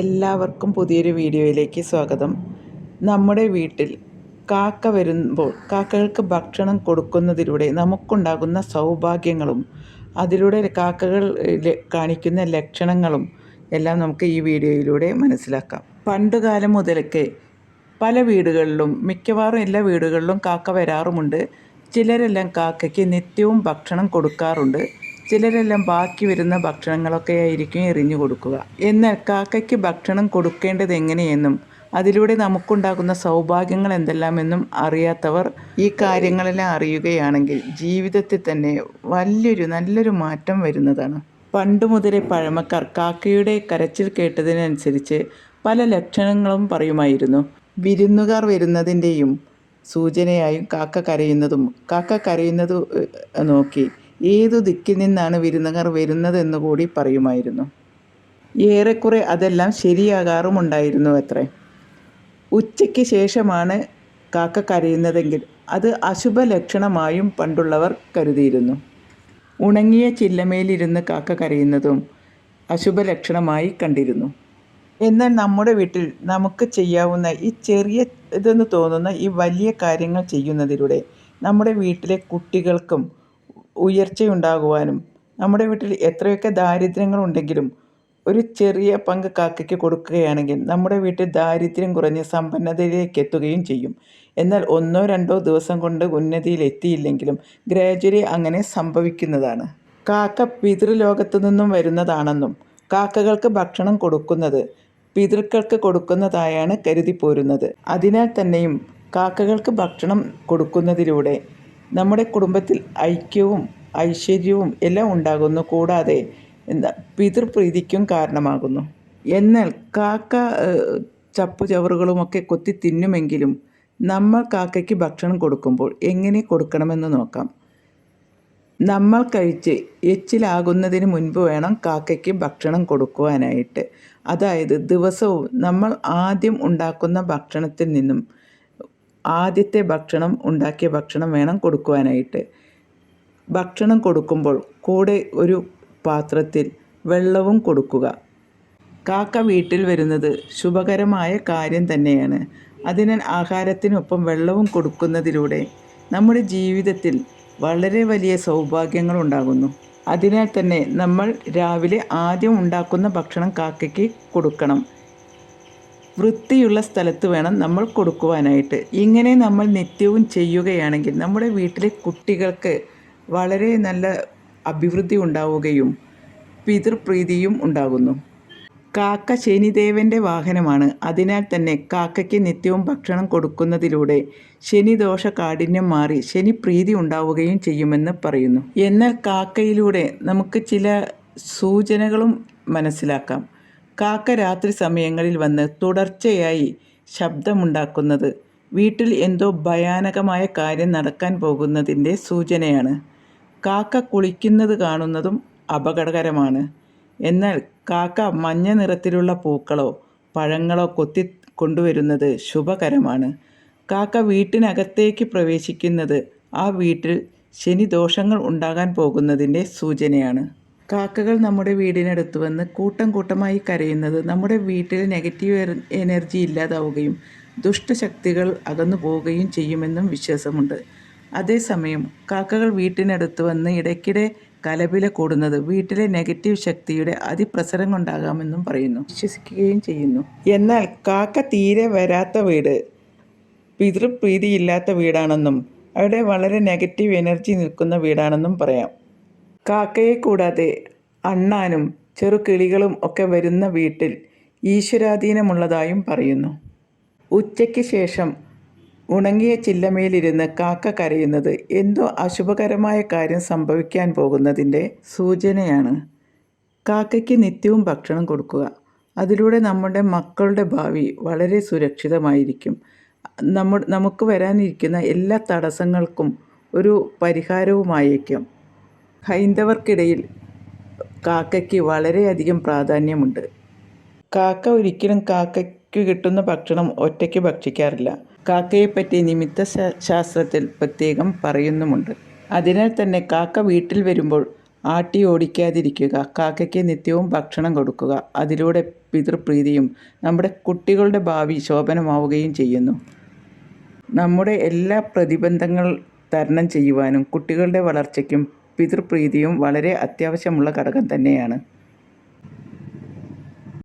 എല്ലാവർക്കും പുതിയൊരു വീഡിയോയിലേക്ക് സ്വാഗതം. നമ്മുടെ വീട്ടിൽ കാക്ക വരുമ്പോൾ കാക്കകൾക്ക് ഭക്ഷണം കൊടുക്കുന്നതിലൂടെ നമുക്കുണ്ടാകുന്ന സൗഭാഗ്യങ്ങളും അതിലൂടെ കാക്കകൾ കാണിക്കുന്ന ലക്ഷണങ്ങളും എല്ലാം നമുക്ക് ഈ വീഡിയോയിലൂടെ മനസ്സിലാക്കാം. പണ്ടുകാലം മുതലൊക്കെ പല വീടുകളിലും മിക്കവാറും എല്ലാ വീടുകളിലും കാക്ക വരാറുമുണ്ട്. ചിലരെല്ലാം കാക്കയ്ക്ക് നിത്യവും ഭക്ഷണം കൊടുക്കാറുണ്ട്. ചിലരെല്ലാം ബാക്കി വരുന്ന ഭക്ഷണങ്ങളൊക്കെ ആയിരിക്കും എറിഞ്ഞു കൊടുക്കുക. എന്നാൽ കാക്കയ്ക്ക് ഭക്ഷണം കൊടുക്കേണ്ടത് എങ്ങനെയെന്നും അതിലൂടെ നമുക്കുണ്ടാകുന്ന സൗഭാഗ്യങ്ങൾ എന്തെല്ലാമെന്നും അറിയാത്തവർ ഈ കാര്യങ്ങളെല്ലാം അറിയുകയാണെങ്കിൽ ജീവിതത്തിൽ തന്നെ വലിയൊരു നല്ലൊരു മാറ്റം വരുന്നതാണ്. പണ്ട് മുതലേ പഴമക്കാർ കാക്കയുടെ കരച്ചിൽ കേട്ടതിനനുസരിച്ച് പല ലക്ഷണങ്ങളും പറയുമായിരുന്നു. വിരുന്നുകാർ വരുന്നതിന്റെയും സൂചനയായും കാക്ക കരയുന്നതും കാക്ക കരയുന്നത് നോക്കി ഏതു ദിക്കിൽ നിന്നാണ് വിരുന്നുകാർ വരുന്നതെന്ന് കൂടി പറയുമായിരുന്നു. ഏറെക്കുറെ അതെല്ലാം ശരിയാകാറുമുണ്ടായിരുന്നു അത്രേ. ഉച്ചയ്ക്ക് ശേഷമാണ് കാക്ക കരയുന്നതെങ്കിൽ അത് അശുഭ ലക്ഷണമായും പണ്ടുള്ളവർ കരുതിയിരുന്നു. ഉണങ്ങിയ ചില്ലമേലിരുന്ന് കാക്ക കരയുന്നതും അശുഭ ലക്ഷണമായി കണ്ടിരുന്നു. എന്നാൽ നമ്മുടെ വീട്ടിൽ നമുക്ക് ചെയ്യാവുന്ന ഈ ചെറിയ ഇതെന്ന് തോന്നുന്ന ഈ വലിയ കാര്യങ്ങൾ ചെയ്യുന്നതിലൂടെ നമ്മുടെ വീട്ടിലെ കുട്ടികൾക്കും ഉയർച്ചയുണ്ടാകുവാനും നമ്മുടെ വീട്ടിൽ എത്രയൊക്കെ ദാരിദ്ര്യങ്ങളുണ്ടെങ്കിലും ഒരു ചെറിയ പങ്ക് കാക്കയ്ക്ക് കൊടുക്കുകയാണെങ്കിൽ നമ്മുടെ വീട്ടിൽ ദാരിദ്ര്യം കുറഞ്ഞ് സമ്പന്നതയിലേക്ക് എത്തുകയും ചെയ്യും. എന്നാൽ ഒന്നോ രണ്ടോ ദിവസം കൊണ്ട് ഉന്നതിയിൽ എത്തിയില്ലെങ്കിലും ഗ്രാജ്വലി അങ്ങനെ സംഭവിക്കുന്നതാണ്. കാക്ക പിതൃലോകത്തു നിന്നും വരുന്നതാണെന്നും കാക്കകൾക്ക് ഭക്ഷണം കൊടുക്കുന്നത് പിതൃക്കൾക്ക് കൊടുക്കുന്നതായാണ് കരുതി പോരുന്നത് അതിനാൽ തന്നെയും കാക്കകൾക്ക് ഭക്ഷണം കൊടുക്കുന്നതിലൂടെ നമ്മുടെ കുടുംബത്തിൽ ഐക്യവും ഐശ്വര്യവും എല്ലാം ഉണ്ടാകുന്നു. കൂടാതെ എന്താ പിതൃപ്രീതിക്കും കാരണമാകുന്നു. എന്നാൽ കാക്ക ചപ്പുചവറുകളുമൊക്കെ കൊത്തി തിന്നുമെങ്കിലും നമ്മൾ കാക്കയ്ക്ക് ഭക്ഷണം കൊടുക്കുമ്പോൾ എങ്ങനെ കൊടുക്കണമെന്ന് നോക്കാം. നമ്മൾ കഴിച്ച് എച്ചിലാകുന്നതിന് മുൻപ് വേണം കാക്കയ്ക്ക് ഭക്ഷണം കൊടുക്കുവാനായിട്ട്. അതായത് ദിവസവും നമ്മൾ ആദ്യം ഉണ്ടാക്കുന്ന ഭക്ഷണത്തിൽ നിന്നും ആദ്യത്തെ ഭക്ഷണം ഉണ്ടാക്കിയ ഭക്ഷണം വേണം കൊടുക്കുവാനായിട്ട്. ഭക്ഷണം കൊടുക്കുമ്പോൾ കൂടെ ഒരു പാത്രത്തിൽ വെള്ളവും കൊടുക്കുക. കാക്ക വീട്ടിൽ വരുന്നത് ശുഭകരമായ കാര്യം തന്നെയാണ്. അതിനാൽ ആഹാരത്തിനൊപ്പം വെള്ളവും കൊടുക്കുന്നതിലൂടെ നമ്മുടെ ജീവിതത്തിൽ വളരെ വലിയ സൗഭാഗ്യങ്ങൾ ഉണ്ടാകുന്നു. അതിനാൽ തന്നെ നമ്മൾ രാവിലെ ആദ്യം ഉണ്ടാക്കുന്ന ഭക്ഷണം കാക്കയ്ക്ക് കൊടുക്കണം. വൃത്തിയുള്ള സ്ഥലത്ത് വേണം നമ്മൾ കൊടുക്കുവാനായിട്ട്. ഇങ്ങനെ നമ്മൾ നിത്യവും ചെയ്യുകയാണെങ്കിൽ നമ്മുടെ വീട്ടിലെ കുട്ടികൾക്ക് വളരെ നല്ല അഭിവൃദ്ധി ഉണ്ടാവുകയും പിതൃപ്രീതിയും ഉണ്ടാകുന്നു. കാക്ക ശനിദേവന്റെ വാഹനമാണ്. അതിനാൽ തന്നെ കാക്കയ്ക്ക് നിത്യവും ഭക്ഷണം കൊടുക്കുന്നതിലൂടെ ശനിദോഷ കാഠിന്യം മാറി ശനി പ്രീതി ഉണ്ടാവുകയും ചെയ്യുമെന്ന് പറയുന്നു. എന്നാൽ കാക്കയിലൂടെ നമുക്ക് ചില സൂചനകളും മനസ്സിലാക്കാം. കാക്ക രാത്രി സമയങ്ങളിൽ വന്ന് തുടർച്ചയായി ശബ്ദമുണ്ടാക്കുന്നത് വീട്ടിൽ എന്തോ ഭയാനകമായ കാര്യം നടക്കാൻ പോകുന്നതിന്റെ സൂചനയാണ്. കാക്ക കുളിക്കുന്നത് കാണുന്നതും അപകടകരമാണ്. എന്നാൽ കാക്ക മഞ്ഞ നിറത്തിലുള്ള പൂക്കളോ പഴങ്ങളോ കൊത്തി കൊണ്ടുവരുന്നത് ശുഭകരമാണ്. കാക്ക വീട്ടിനകത്തേക്ക് പ്രവേശിക്കുന്നത് ആ വീട്ടിൽ ശനിദോഷങ്ങൾ ഉണ്ടാകാൻ പോകുന്നതിന്റെ സൂചനയാണ്. കാക്കകൾ നമ്മുടെ വീടിനടുത്ത് വന്ന് കൂട്ടം കൂട്ടമായി കരയുന്നത് നമ്മുടെ വീട്ടിൽ നെഗറ്റീവ് എനർജി ഇല്ലാതാവുകയും ദുഷ്ടശക്തികൾ അകന്നു പോവുകയും ചെയ്യുമെന്നും വിശ്വാസമുണ്ട്. അതേസമയം കാക്കകൾ വീട്ടിനടുത്ത് വന്ന് ഇടയ്ക്കിടെ കലപില കൂടുന്നത് വീട്ടിലെ നെഗറ്റീവ് ശക്തിയുടെ അതിപ്രസരം കൊണ്ടാകാമെന്നും പറയുന്നു. വിശ്വസിക്കുകയും ചെയ്യുന്നു. എന്നാൽ കാക്ക തീരെ വരാത്ത വീട് പിതൃപ്രീതിയില്ലാത്ത വീടാണെന്നും അവിടെ വളരെ നെഗറ്റീവ് എനർജി നിൽക്കുന്ന വീടാണെന്നും പറയാം. കാക്കയെ കൂടാതെ അണ്ണാനും ചെറുകിളികളും ഒക്കെ വരുന്ന വീട്ടിൽ ഈശ്വരാധീനമുള്ളതായും പറയുന്നു. ഉച്ചയ്ക്ക് ശേഷം ഉണങ്ങിയ ചില്ലമേലിരുന്ന് കാക്ക കരയുന്നത് എന്തോ അശുഭകരമായ കാര്യം സംഭവിക്കാൻ പോകുന്നതിന്റെ സൂചനയാണ്. കാക്കയ്ക്ക് നിത്യവും ഭക്ഷണം കൊടുക്കുക. അതിലൂടെ നമ്മുടെ മക്കളുടെ ഭാവി വളരെ സുരക്ഷിതമായിരിക്കും. നമ്മ നമുക്ക് വരാനിരിക്കുന്ന എല്ലാ തടസ്സങ്ങൾക്കും ഒരു പരിഹാരവുമായേക്കും. ഹൈന്ദവർക്കിടയിൽ കാക്കയ്ക്ക് വളരെയധികം പ്രാധാന്യമുണ്ട്. കാക്ക ഒരിക്കലും കാക്കയ്ക്ക് കിട്ടുന്ന ഭക്ഷണം ഒറ്റയ്ക്ക് ഭക്ഷിക്കാറില്ല. കാക്കയെപ്പറ്റി നിമിത്ത ശാസ്ത്രത്തിൽ പ്രത്യേകം പറയുന്നുമുണ്ട്. അതിനാൽ തന്നെ കാക്ക വീട്ടിൽ വരുമ്പോൾ ആട്ടി ഓടിക്കാതിരിക്കുക കാക്കയ്ക്ക് നിത്യവും ഭക്ഷണം കൊടുക്കുക അതിലൂടെ പിതൃപ്രീതിയും നമ്മുടെ കുട്ടികളുടെ ഭാവി ശോഭനമാവുകയും ചെയ്യുന്നു. നമ്മുടെ എല്ലാ പ്രതിബന്ധങ്ങൾ തരണം ചെയ്യുവാനും കുട്ടികളുടെ വളർച്ചയ്ക്കും പിതൃപ്രീതിയും വളരെ അത്യാവശ്യമുള്ള ഘടകം തന്നെയാണ്.